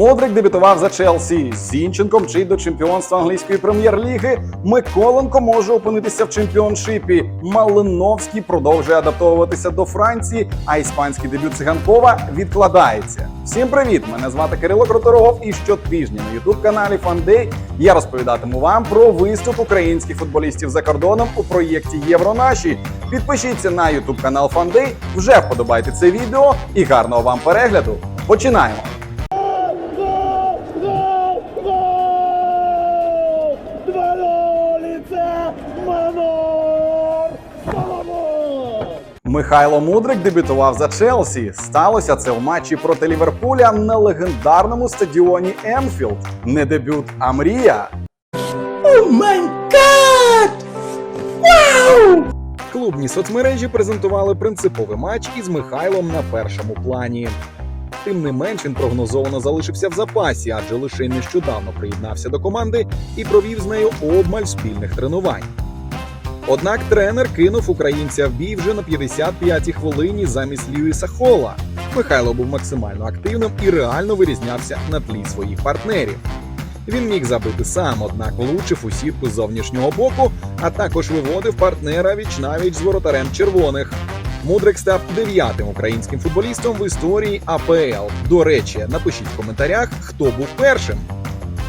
Модрик дебютував за Челсі. Зінченко мчить до чемпіонства англійської прем'єр-ліги. Миколенко може опинитися в чемпіоншипі. Малиновський продовжує адаптовуватися до Франції, а іспанський дебют циганкова відкладається. Всім привіт! Мене звати Кирило Кроторогов, і щотижня на ютуб каналі Фандей я розповідатиму вам про виступ українських футболістів за кордоном у проєкті Євронаші. Підпишіться на ютуб канал Фандей, вже вподобайте це відео і гарного вам перегляду. Починаємо! Михайло Мудрик дебютував за Челсі. Сталося це в матчі проти Ліверпуля на легендарному стадіоні Енфілд. Не дебют, а мрія. Клубні соцмережі презентували принциповий матч із Михайлом на першому плані. Тим не менш він прогнозовано залишився в запасі, адже лише нещодавно приєднався до команди і провів з нею обмаль спільних тренувань. Однак тренер кинув українця в бій вже на 55-й хвилині замість Льюіса Холла. Михайло був максимально активним і реально вирізнявся на тлі своїх партнерів. Він міг забити сам, однак влучив у сітку з зовнішнього боку, а також виводив партнера віч навіч з воротарем червоних. Мудрик став дев'ятим українським футболістом в історії АПЛ. До речі, напишіть в коментарях, хто був першим.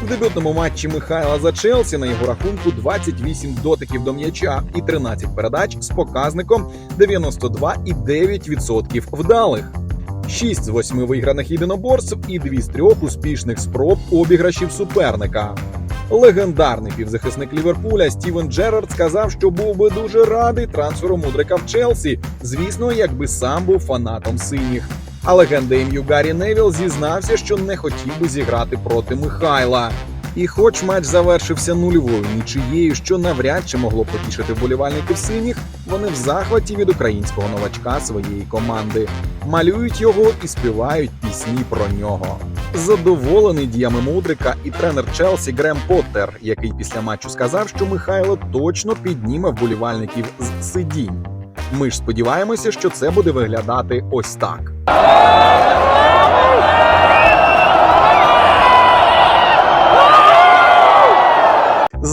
В дебютному матчі Михайла за Челсі на його рахунку 28 дотиків до м'яча і 13 передач з показником 92,9% вдалих. 6 з 8 виграних єдиноборств і 2 з 3 успішних спроб обіграшів суперника. Легендарний півзахисник Ліверпуля Стівен Джерард сказав, що був би дуже радий трансферу Мудрика в Челсі, звісно, якби сам був фанатом синіх. А легенда ім'ю Гаррі Невіл зізнався, що не хотів би зіграти проти Михайла. І хоч матч завершився нульовою нічиєю, що навряд чи могло потішити вболівальників синіх, вони в захваті від українського новачка своєї команди. Малюють його і співають пісні про нього. Задоволений діями Мудрика і тренер Челсі Грем Поттер, який після матчу сказав, що Михайло точно підніме вболівальників з сидінь. Ми ж сподіваємося, що це буде виглядати ось так.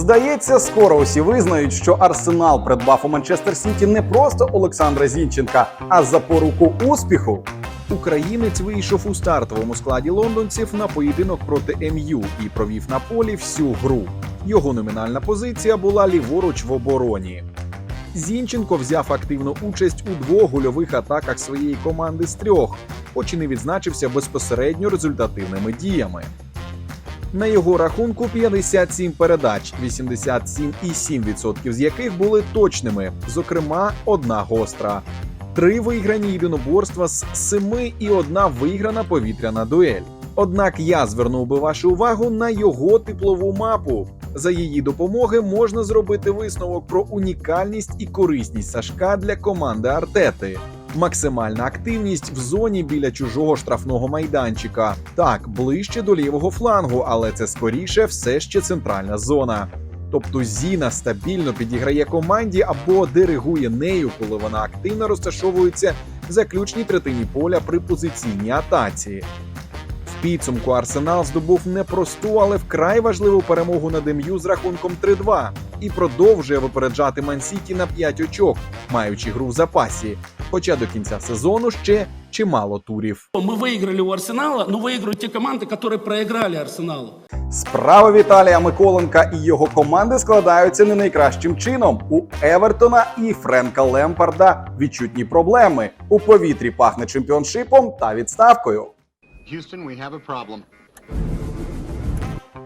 Здається, скоро усі визнають, що Арсенал придбав у Манчестер Сіті не просто Олександра Зінченка, а запоруку успіху. Українець вийшов у стартовому складі лондонців на поєдинок проти МЮ і провів на полі всю гру. Його номінальна позиція була ліворуч в обороні. Зінченко взяв активну участь у двох гольових атаках своєї команди з трьох, хоч і не відзначився безпосередньо результативними діями. На його рахунку 57 передач, 87,7% з яких були точними, зокрема, одна гостра. Три виграні єдиноборства з семи і одна виграна повітряна дуель. Однак я звернув би вашу увагу на його теплову мапу. За її допомоги можна зробити висновок про унікальність і корисність Сашка для команди Артети. Максимальна активність в зоні біля чужого штрафного майданчика. Так, ближче до лівого флангу, але це скоріше все ще центральна зона. Тобто Зіна стабільно підіграє команді або диригує нею, коли вона активно розташовується в заключній третині поля при позиційній атаці В підсумку Арсенал здобув непросту, але вкрай важливу перемогу над МЮ з рахунком 3-2 і продовжує випереджати Мансіті на 5 очок, маючи гру в запасі. Хоча до кінця сезону ще чимало турів. Мы выиграли у Арсенала, но выиграют те команды, которые проиграли Арсеналу. Справи Віталія Миколенка і його команди складаються не найкращим чином. У Евертона і Френка Лемпарда відчутні проблеми. У повітрі пахне чемпіоншипом та відставкою. Houston, we have a problem.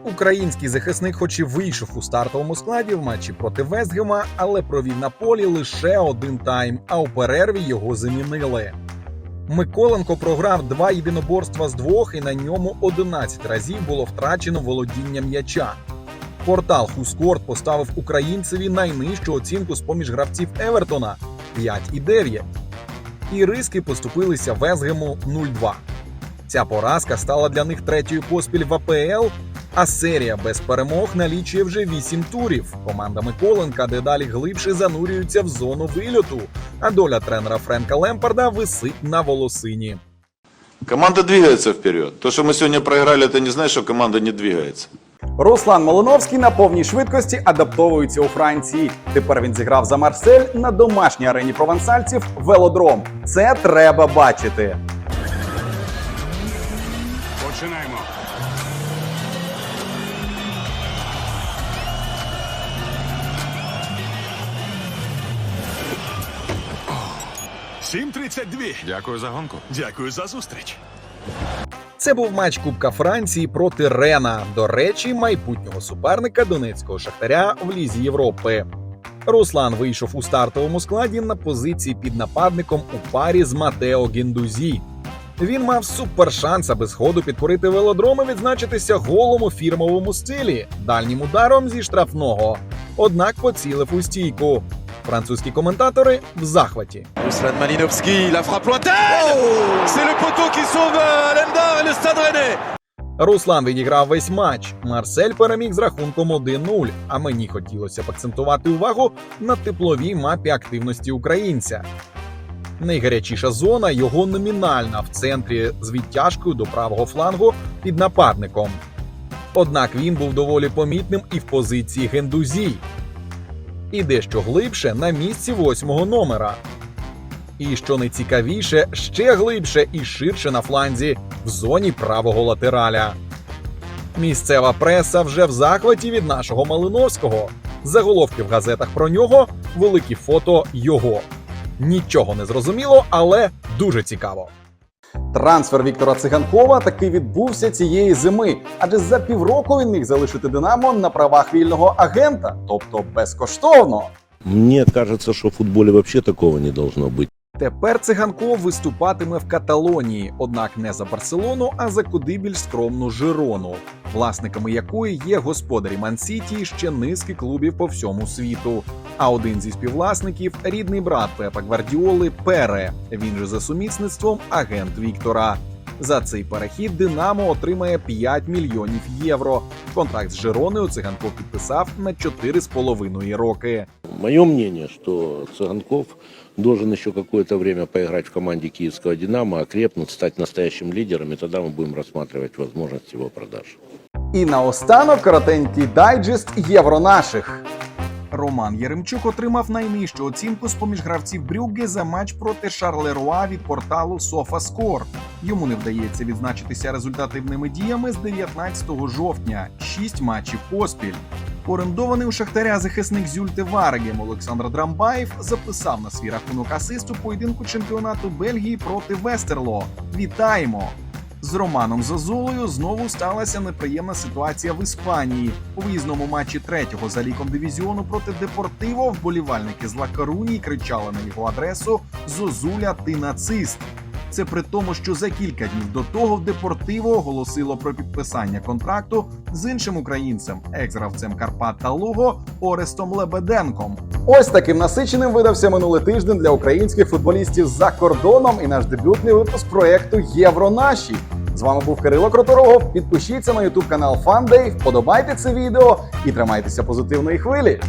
Український захисник, хоч і вийшов у стартовому складі в матчі проти Вестгема, але провів на полі лише один тайм, а у перерві його замінили. Миколенко програв два єдиноборства з двох, і на ньому 11 разів було втрачено володіння м'яча. Портал Хускорт поставив українцеві найнижчу оцінку з поміж гравців Евертона 5,9. І риски поступилися Вестгему 0-2. Ця поразка стала для них третьою поспіль в АПЛ, а серія без перемог налічує вже 8 турів. Команда Миколенка дедалі глибше занурюється в зону вильоту, а доля тренера Френка Лемпарда висить на волосині. Команда двигается вперед. То, что мы сегодня проиграли, это не значит, что команда не двигается. Руслан Малиновський на повній швидкості адаптовується у Франції. Тепер він зіграв за Марсель на домашній арені провансальців Велодром. Це треба бачити. Починаємо. Сім тридцять дві. Дякую за гонку. Дякую за зустріч. Це був матч Кубка Франції проти Рена. До речі, майбутнього суперника донецького шахтаря в лізі Європи. Руслан вийшов у стартовому складі на позиції під нападником у парі з Матео Гіндузі. Він мав супершанс, аби з ходу підкорити велодром і відзначитися голом у фірмовому стилі, дальнім ударом зі штрафного. Однак поцілив у стійку. Французькі коментатори в захваті. Le Stade Rennais Руслан відіграв весь матч. Марсель переміг з рахунком 1-0. А мені хотілося б акцентувати увагу на тепловій мапі активності українця. Найгарячіша зона його номінальна в центрі з відтяжкою до правого флангу під нападником. Однак він був доволі помітним і в позиції Гендузі. І дещо глибше на місці восьмого номера. І що найцікавіше, ще глибше і ширше на фланзі в зоні правого латераля. Місцева преса вже в захваті від нашого Малиновського. Заголовки в газетах про нього, великі фото його. Нічого не зрозуміло, але дуже цікаво. Трансфер Віктора Циганкова таки відбувся цієї зими, адже за півроку він міг залишити Динамо на правах вільного агента, тобто безкоштовно. Мені кажется, що в футболі взагалі такого не должно быть. Тепер циганко виступатиме в Каталонії, однак не за Барселону, а за куди більш скромну Жирону, власниками якої є господарі Мансіті і ще низки клубів по всьому світу. А один зі співвласників рідний брат Пепа Гвардіоли Пере. Він же за сумісництвом агент Віктора. За цей перехід Динамо отримає 5 мільйонів євро. Контракт з Жироною циганков підписав на 4,5 роки. Мое мнение, что Цыганков должен еще какое-то время поиграть в команде киевского «Динамо», окрепнуть, стать настоящим лидером, и тогда мы будем рассматривать возможность его продажи. І наостанок коротенький дайджест євро наших. Роман Єремчук отримав найнижчу оцінку з поміж гравців Брюгге за матч проти Шарлеруа від порталу SofaScore. Йому не вдається відзначитися результативними діями з 19 жовтня, 6 матчів поспіль. Орендований у Шахтаря захисник Зюльте Варегем Олександр Драмбаєв записав на свій рахунок асист у поєдинку чемпіонату Бельгії проти Вестерло. Вітаємо! З Романом Зазулою знову сталася неприємна ситуація в Іспанії. У виїзному матчі третього за ліком дивізіону проти Депортиво вболівальники з Ла Корунії кричали на його адресу Зозуля, ти нацист. Це при тому, що за кілька днів до того в Депортиво оголосило про підписання контракту з іншим українцем, екс-гравцем Карпат та Луго Орестом Лебеденком. Ось таким насиченим видався минулий тиждень для українських футболістів за кордоном і наш дебютний випуск проекту Євро наші. Вами був Кирило Кроторогов. Підпишіться на ютуб канал Фандей, вподобайте це відео і тримайтеся позитивної хвилі.